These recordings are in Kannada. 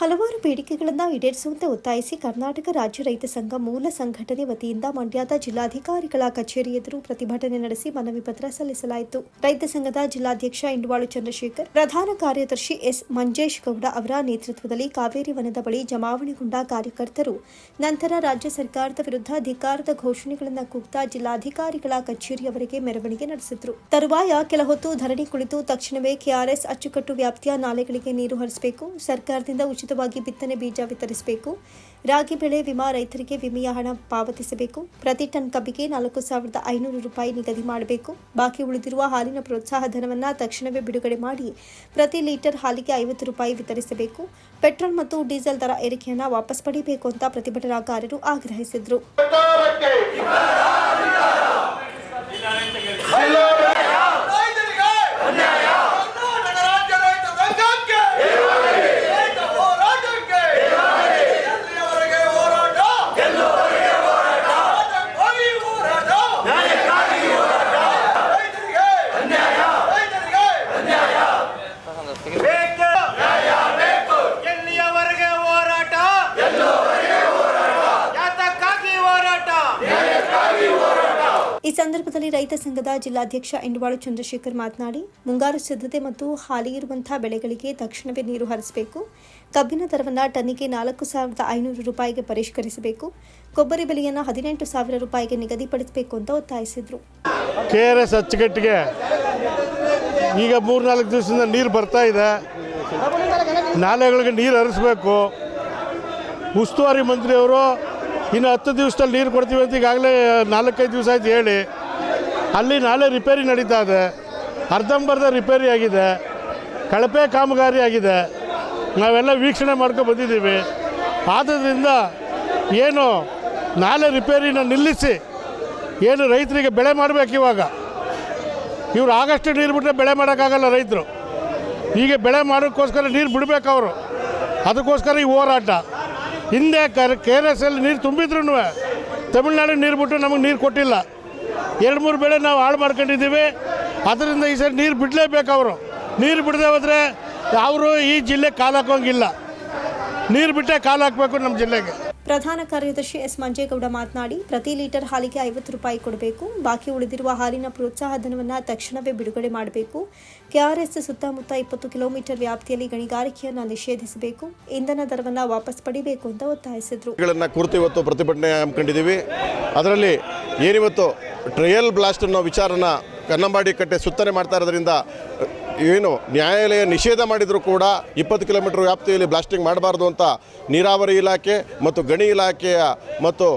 ಹಲವಾರು ಬೇಡಿಕೆಗಳನ್ನು ಈಡೇರಿಸುವಂತೆ ಒತ್ತಾಯಿಸಿ ಕರ್ನಾಟಕ ರಾಜ್ಯ ರೈತ ಸಂಘ ಮೂಲ ಸಂಘಟನೆ ವತಿಯಿಂದ ಮಂಡ್ಯದ ಜಿಲ್ಲಾಧಿಕಾರಿಗಳ ಕಚೇರಿ ಎದುರು ಪ್ರತಿಭಟನೆ ನಡೆಸಿ ಮನವಿ ಪತ್ರ ಸಲ್ಲಿಸಲಾಯಿತು. ರೈತ ಸಂಘದ ಜಿಲ್ಲಾಧ್ಯಕ್ಷ ಇಂಡವಾಳು ಚಂದ್ರಶೇಖರ್, ಪ್ರಧಾನ ಕಾರ್ಯದರ್ಶಿ ಎಸ್ ಮಂಜೇಶ್ ಗೌಡ ಅವರ ನೇತೃತ್ವದಲ್ಲಿ ಕಾವೇರಿ ವನದ ಬಳಿ ಜಮಾವಣೆಗೊಂಡ ಕಾರ್ಯಕರ್ತರು, ನಂತರ ರಾಜ್ಯ ಸರ್ಕಾರದ ವಿರುದ್ಧ ಅಧಿಕಾರದ ಘೋಷಣೆಗಳನ್ನು ಕೂಗ್ತಾ ಜಿಲ್ಲಾಧಿಕಾರಿಗಳ ಕಚೇರಿಯವರೆಗೆ ಮೆರವಣಿಗೆ ನಡೆಸಿದ್ರು. ತರುವಾಯ ಕೆಲ ಹೊತ್ತು ಧರಣಿ ಕುಳಿತು ತಕ್ಷಣವೇ ಕೆಆರ್ಎಸ್ ಅಚ್ಚುಕಟ್ಟು ವ್ಯಾಪ್ತಿಯ ನಾಲೆಗಳಿಗೆ ನೀರು ಹರಿಸಬೇಕು, ಸರ್ಕಾರದಿಂದ ಉಚಿತವಾಗಿ ಬಿತ್ತನೆ ಬೀಜ ವಿತರಿಸಬೇಕು. ರಾಗಿ ಬೆಳೆ ವಿಮಾ ರೈತರಿಗೆ ವಿಮೆಯ ಹಣ ಪಾವತಿಸಬೇಕು. ಪ್ರತಿ ಟನ್ ಕಬ್ಬಿಗೆ ನಾಲ್ಕು ಸಾವಿರದ ಐನೂರು ರೂಪಾಯಿ ನಿಗದಿ ಮಾಡಬೇಕು. ಬಾಕಿ ಉಳಿದಿರುವ ಹಾಲಿನ ಪ್ರೋತ್ಸಾಹ ಧನವನ್ನು ತಕ್ಷಣವೇ ಬಿಡುಗಡೆ ಮಾಡಿ ಪ್ರತಿ ಲೀಟರ್ ಹಾಲಿಗೆ ಐವತ್ತು ರೂಪಾಯಿ ವಿತರಿಸಬೇಕು. ಪೆಟ್ರೋಲ್ ಮತ್ತು ಡೀಸೆಲ್ ದರ ಏರಿಕೆಯನ್ನು ವಾಪಸ್ ಪಡೆಯಬೇಕು ಅಂತ ಪ್ರತಿಭಟನಾಕಾರರು ಆಗ್ರಹಿಸಿದರು ಸರ್ಕಾರಕ್ಕೆ ರೈತರಿಗೆ ಕರ್ನಾಟಕ ರಾಜ್ಯ ರೈತ ಸಂಘಕ್ಕೆ ರೈತ ಹೋರಾಟಕ್ಕೆ ಎಲ್ಲಿಯವರೆಗೆ ಹೋರಾಟ ನ್ಯಾಯಕ್ಕಾಗಿ ಹೋರಾಟ ರೈತರಿಗೆ ರೈತರಿಗೆ ಬೇಕು ಎಲ್ಲಿಯವರೆಗೆ ಹೋರಾಟ ಯಾತಕ್ಕಾಗಿ ಹೋರಾಟ ಈ ಸಂದರ್ಭದಲ್ಲಿ ರೈತ ಸಂಘದ ಜಿಲ್ಲಾಧ್ಯಕ್ಷ ಇಂಡವಾಳು ಚಂದ್ರಶೇಖರ್ ಮಾತನಾಡಿ, ಮುಂಗಾರು ಸಿದ್ಧತೆ ಮತ್ತು ಹಾಲಿ ಇರುವಂತಹ ಬೆಳೆಗಳಿಗೆ ತಕ್ಷಣವೇ ನೀರು ಹರಿಸಬೇಕು. ಕಬ್ಬಿನ ದರವನ್ನು ಟನ್ನಿಗೆ ನಾಲ್ಕು ಸಾವಿರದ ಐನೂರು ರೂಪಾಯಿಗೆ ಪರಿಷ್ಕರಿಸಬೇಕು. ಕೊಬ್ಬರಿ ಬೆಲೆಯನ್ನು ಹದಿನೆಂಟು ಸಾವಿರ ರೂಪಾಯಿಗೆ ನಿಗದಿಪಡಿಸಬೇಕು ಅಂತ ಒತ್ತಾಯಿಸಿದರು. ಕೆ ಆರ್ ಎಸ್ ಅಚ್ಚುಕಟ್ಟಿಗೆ ಈಗ ಮೂರ್ನಾಲ್ಕು ದಿವಸದಿಂದ ನೀರು ಬರ್ತಾ ಇದೆ. ನಾಲೆಗಳಿಗೆ ನೀರು ಹರಿಸಬೇಕು. ಉಸ್ತುವಾರಿ ಮಂತ್ರಿಯವರು ಇನ್ನು ಹತ್ತು ದಿವಸದಲ್ಲಿ ನೀರು ಕೊಡ್ತೀವಿ ಅಂತ ಈಗಾಗಲೇ ನಾಲ್ಕೈದು ದಿವಸ ಆಯ್ತು ಹೇಳಿ. ಅಲ್ಲಿ ನಾಳೆ ರಿಪೇರಿ ನಡೀತಾ ಇದೆ ಅರ್ಧಂಬರ್ಧ ರಿಪೇರಿ ಆಗಿದೆ. ಕಳಪೆ ಕಾಮಗಾರಿ ಆಗಿದೆ. ನಾವೆಲ್ಲ ವೀಕ್ಷಣೆ ಮಾಡ್ಕೊಂಡು ಬಂದಿದ್ದೀವಿ. ಆದ್ದರಿಂದ ಏನು ನಾಳೆ ರಿಪೇರಿನ ನಿಲ್ಲಿಸಿ ಏನು ರೈತರಿಗೆ ಬೆಳೆ ಮಾಡಬೇಕು ಇವಾಗ. ಇವ್ರು ಆಗಷ್ಟು ನೀರು ಬಿಟ್ಟರೆ ಬೆಳೆ ಮಾಡೋಕ್ಕಾಗಲ್ಲ ರೈತರು. ಹೀಗೆ ಬೆಳೆ ಮಾಡೋಕ್ಕೋಸ್ಕರ ನೀರು ಬಿಡಬೇಕು ಅವರು. ಅದಕ್ಕೋಸ್ಕರ ಈ ಹೋರಾಟ. ಹಿಂದೆ ಕರ್ ಕೆ ಆರ್ ಎಸ್ ಅಲ್ಲಿ ನೀರು ತುಂಬಿದ್ರು ತಮಿಳ್ನಾಡಿಗೆ ನೀರು ಬಿಟ್ಟು ನಮಗೆ ನೀರು ಕೊಟ್ಟಿಲ್ಲ. ಎರಡು ಮೂರು ಬೆಳೆ ನಾವು ಹಾಳು ಮಾಡ್ಕೊಂಡಿದ್ದೀವಿ. ಅದರಿಂದ ಈ ಸರಿ ನೀರು ಬಿಡಲೇಬೇಕು ಅವರು. ನೀರು ಬಿಡದೆ ಹೋದರೆ ಅವರು ಈ ಜಿಲ್ಲೆ ಕಾಲು ಹಾಕೋಂಗಿಲ್ಲ. ನೀರು ಬಿಟ್ಟೆ ಕಾಲು ಹಾಕಬೇಕು ನಮ್ಮ ಜಿಲ್ಲೆಗೆ. ಪ್ರಧಾನ ಕಾರ್ಯದರ್ಶಿ ಎಸ್ ಮಂಜೇಗೌಡ ಮಾತನಾಡಿ, ಪ್ರತಿ ಲೀಟರ್ ಹಾಲಿಗೆ ಐವತ್ತು ರೂಪಾಯಿ ಕೊಡಬೇಕು. ಬಾಕಿ ಉಳಿದಿರುವ ಹಾಲಿನ ಪ್ರೋತ್ಸಾಹ ಧನವನ್ನು ತಕ್ಷಣವೇ ಬಿಡುಗಡೆ ಮಾಡಬೇಕು. ಕೆಆರ್ಎಸ್ ಸುತ್ತಮುತ್ತ ಇಪ್ಪತ್ತು ಕಿಲೋಮೀಟರ್ ವ್ಯಾಪ್ತಿಯಲ್ಲಿ ಗಣಿಗಾರಿಕೆಯನ್ನು ನಿಷೇಧಿಸಬೇಕು. ಇಂಧನ ದರವನ್ನು ವಾಪಸ್ ಪಡಿಬೇಕು ಅಂತ ಒತ್ತಾಯಿಸಿದರು. ಕುರಿತು ಇವತ್ತು ಪ್ರತಿಭಟನೆ ಹಮ್ಮಿಕೊಂಡಿದ್ದೀವಿ ಅದರಲ್ಲಿ ಏನಿವತ್ತು ಟ್ರಯಲ್ ಬ್ಲಾಸ್ಟ್ ಅನ್ನೋ ವಿಚಾರನ ಕನ್ನಂಬಾಡಿ ಕಟ್ಟೆ ಸುತ್ತನೆ ಮಾಡ್ತಾ ಇರೋದ್ರಿಂದ ಏನು ನ್ಯಾಯಾಲಯ ನಿಷೇಧ ಮಾಡಿದರೂ ಕೂಡ ಇಪ್ಪತ್ತು ಕಿಲೋಮೀಟರ್ ವ್ಯಾಪ್ತಿಯಲ್ಲಿ ಬ್ಲಾಸ್ಟಿಂಗ್ ಮಾಡಬಾರ್ದು ಅಂತ ನೀರಾವರಿ ಇಲಾಖೆ ಮತ್ತು ಗಣಿ ಇಲಾಖೆಯ ಮತ್ತು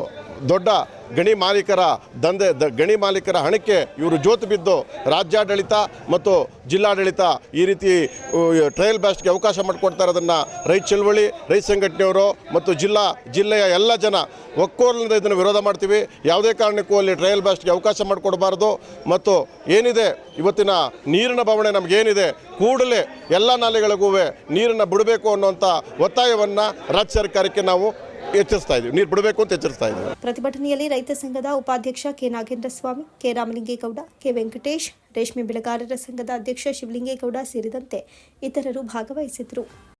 ದೊಡ್ಡ ಗಣಿ ಮಾಲೀಕರ ದಂಧೆ, ದ ಗಣಿ ಮಾಲೀಕರ ಹಣಕ್ಕೆ ಇವರು ಜೋತು ಬಿದ್ದು ರಾಜ್ಯಾಡಳಿತ ಮತ್ತು ಜಿಲ್ಲಾಡಳಿತ ಈ ರೀತಿ ಟ್ರಯಲ್ ಬ್ಯಾಸ್ಟ್ಗೆ ಅವಕಾಶ ಮಾಡಿಕೊಡ್ತಾರೆ ಅದನ್ನು ರೈತ ಚಳವಳಿ, ರೈತ ಸಂಘಟನೆಯವರು ಮತ್ತು ಜಿಲ್ಲಾ, ಜಿಲ್ಲೆಯ ಎಲ್ಲ ಜನ ಒಕ್ಕೋರ್ಲಿಂದ ಇದನ್ನು ವಿರೋಧ ಮಾಡ್ತೀವಿ. ಯಾವುದೇ ಕಾರಣಕ್ಕೂ ಅಲ್ಲಿ ಟ್ರಯಲ್ ಬ್ಯಾಸ್ಟ್ಗೆ ಅವಕಾಶ ಮಾಡಿಕೊಡಬಾರ್ದು. ಮತ್ತು ಏನಿದೆ, ಇವತ್ತಿನ ನೀರಿನ ಬವಣೆ ನಮಗೇನಿದೆ, ಕೂಡಲೇ ಎಲ್ಲ ನಾಲೆಗಳಿಗೂ ನೀರನ್ನು ಬಿಡಬೇಕು ಅನ್ನುವಂಥ ಒತ್ತಾಯವನ್ನು ರಾಜ್ಯ ಸರ್ಕಾರಕ್ಕೆ ನಾವು ಎಚ್ಚರಿಸ್ತಾ ಇದ್ದೀವಿ. ನೀರು ಬಿಡಬೇಕು ಅಂತ ಎಚ್ಚರಿಸ್ತಾ ಇದ್ದೀವಿ. ಪ್ರತಿಭಟನೆಯಲ್ಲಿ ರೈತ ಸಂಘದ ಉಪಾಧ್ಯಕ್ಷ K Nagendra Swamy, K Ramalingegowda, K Venkatesh, ರೇಷ್ಮೆ ಬೆಳೆಗಾರರ ಸಂಘದ ಅಧ್ಯಕ್ಷ ಶಿವಲಿಂಗೇಗೌಡ ಸೇರಿದಂತೆ ಇತರರು ಭಾಗವಹಿಸಿದರು